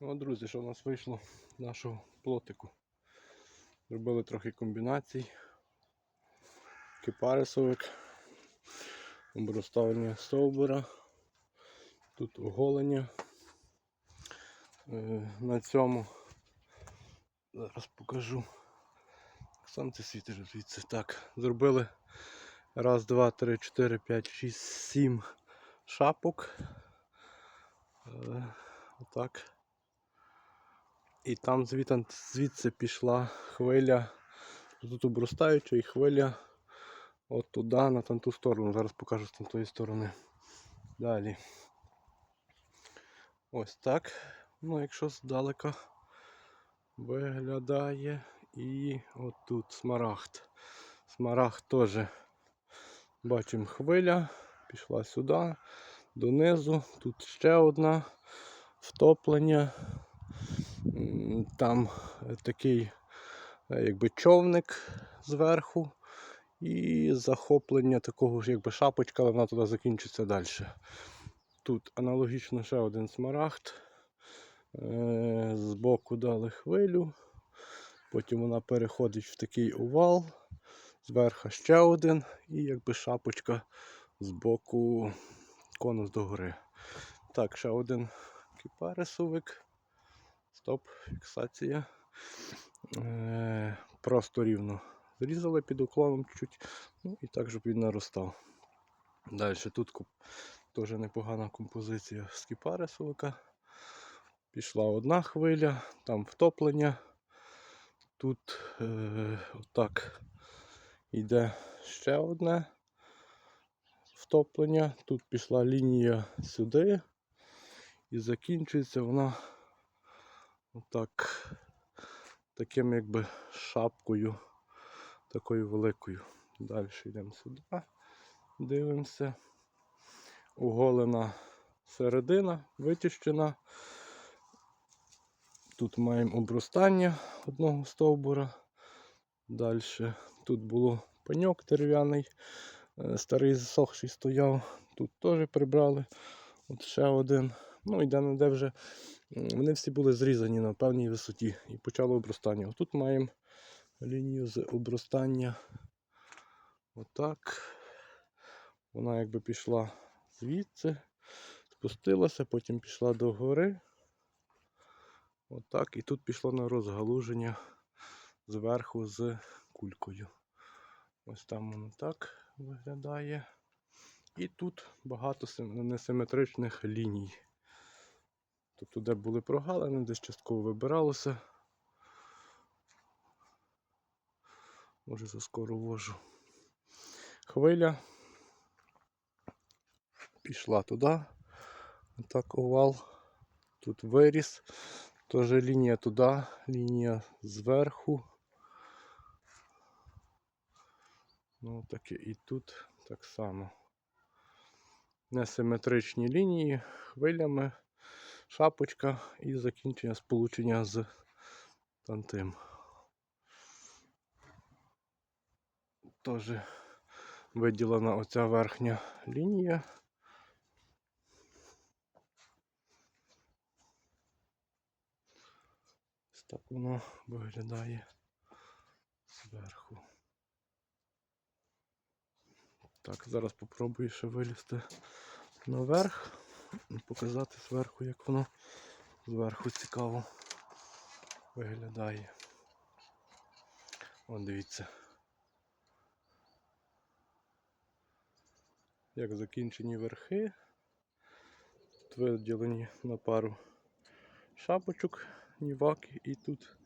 Ну, друзі, що в нас вийшло з нашого плотику. Зробили трохи комбінацій. Кипарисовик, оброставлення стовбура, тут оголення. Е, На цьому зараз покажу. Сонце світить звідси. Так, зробили раз, два, три, чотири, п'ять, шість, сім шапок. Е, Отак. І там звідти, звідси пішла хвиля, тут обростаюча і хвиля от туди, на ту сторону. Зараз покажу з тої сторони. Далі. Ось так. Ну, якщо здалека виглядає. І от тут смарагд. Смарагд теж бачимо хвиля, пішла сюди, донизу. Тут ще одна втоплення. Там е, такий е, якби човник зверху і захоплення такого ж якби шапочка, але вона туди закінчиться далі. Тут аналогічно ще один смарагд. Е, Збоку дали хвилю. Потім вона переходить в такий овал. Зверху ще один і якби шапочка з боку конус догори. Так, ще один кипарисовик. Стоп, фіксація. Е, просто рівно зрізали під уклоном чуть-чуть. Ну і так, щоб він наростав. Далі тут теж непогана композиція з кипарисовика. Пішла одна хвиля, там втоплення. Тут е, отак йде ще одне втоплення. Тут пішла лінія сюди. І закінчується вона отак таким якби шапкою такою великою. Далі йдемо сюди, дивимося. Оголена середина, вичищена. Тут маємо обростання одного стовбура. Далі тут було пеньок дерев'яний, е, старий засохший стояв. Тут теж прибрали. От ще один. Ну і де де вже вони всі були зрізані на певній висоті і почало обростання. Тут маємо лінію з обростання. Отак. Вона якби пішла звідси, спустилася, потім пішла до гори. Отак. І тут пішло на розгалуження зверху з кулькою. Ось там воно так виглядає. І тут багато сим- несиметричних ліній. Тобто, де були прогалини, десь частково вибиралося. Може заскоро вожу. Хвиля пішла туди. Отак овал. Тут виріс. Теж лінія туди, лінія зверху. Ну, таке і тут так само. Несиметричні лінії, хвилями, шапочка і закінчення сполучення з тантим. Теж виділена оця верхня лінія. Ось так воно виглядає зверху. Так, зараз попробую ще вилізти наверх показати зверху, як воно зверху цікаво виглядає. О, дивіться. Як закінчені верхи. Тут виділені на пару шапочок, ніваки, і тут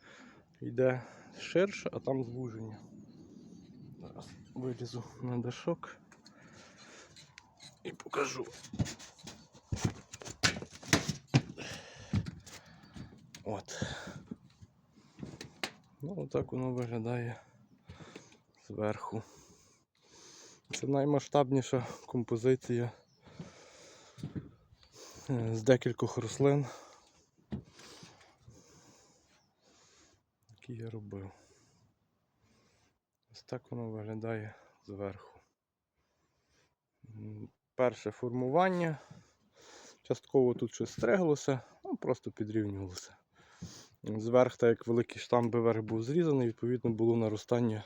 йде ширше, а там звуження. Зараз вилізу на дашок і покажу. От. Ну, отак воно виглядає зверху. Це наймасштабніша композиція е, з декількох рослин, які я робив. Ось так воно виглядає зверху. Перше формування. Частково тут щось стриглося, Ну, просто підрівнювалося. Зверх, так як великий штамби верх був зрізаний, відповідно було наростання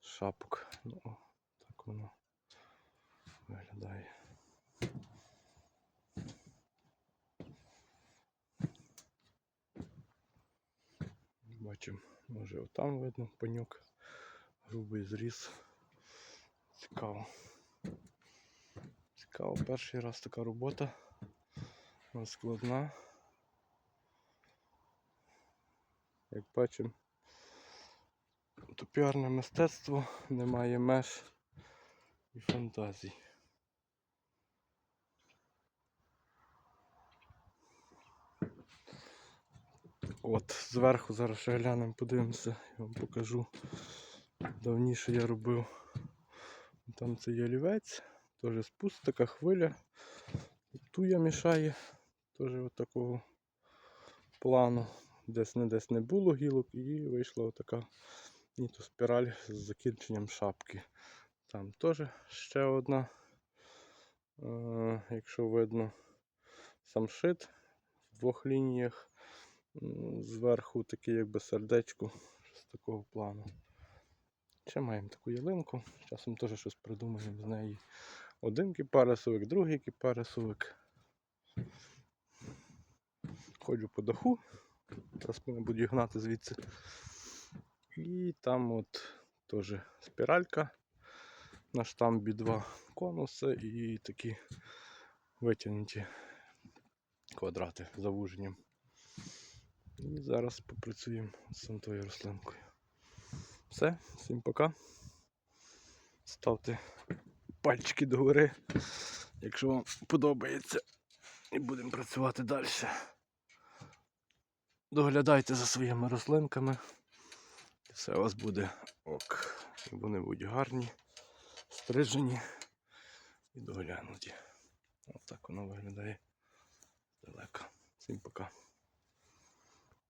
шапок. Ну, так воно виглядає. Бачимо, може отам видно пеньок, грубий зріз. Цікаво. Цікаво, перший раз така робота. Вона складна. Як бачимо, топіарне мистецтво немає меж і фантазій. От, зверху зараз ще глянемо, подивимося, я вам покажу. Давніше я робив. Там це є олівець, теж спуск, така хвиля. Туя мішає, теж от такого плану. Десь не десь не було гілок і вийшла така ніто спіраль з закінченням шапки. Там теж ще одна, е, якщо видно, самшит в двох лініях. Зверху таке якби сердечко з такого плану. Ще маємо таку ялинку. Часом теж щось придумаємо з неї. Один кіпарисовик, другий кіпарисовик. Ходжу по даху. Зараз мене будуть гнати звідси. І там от теж спіралька. На штамбі два конуси і такі витягнуті квадрати з завуженням. І зараз попрацюємо з тою рослинкою. Все, всім пока. Ставте пальчики догори, якщо вам подобається. І будемо працювати далі. Доглядайте за своїми рослинками. Все у вас буде ок. І вони будуть гарні, стрижені і доглянуті. Ось так воно виглядає далеко. Всім пока.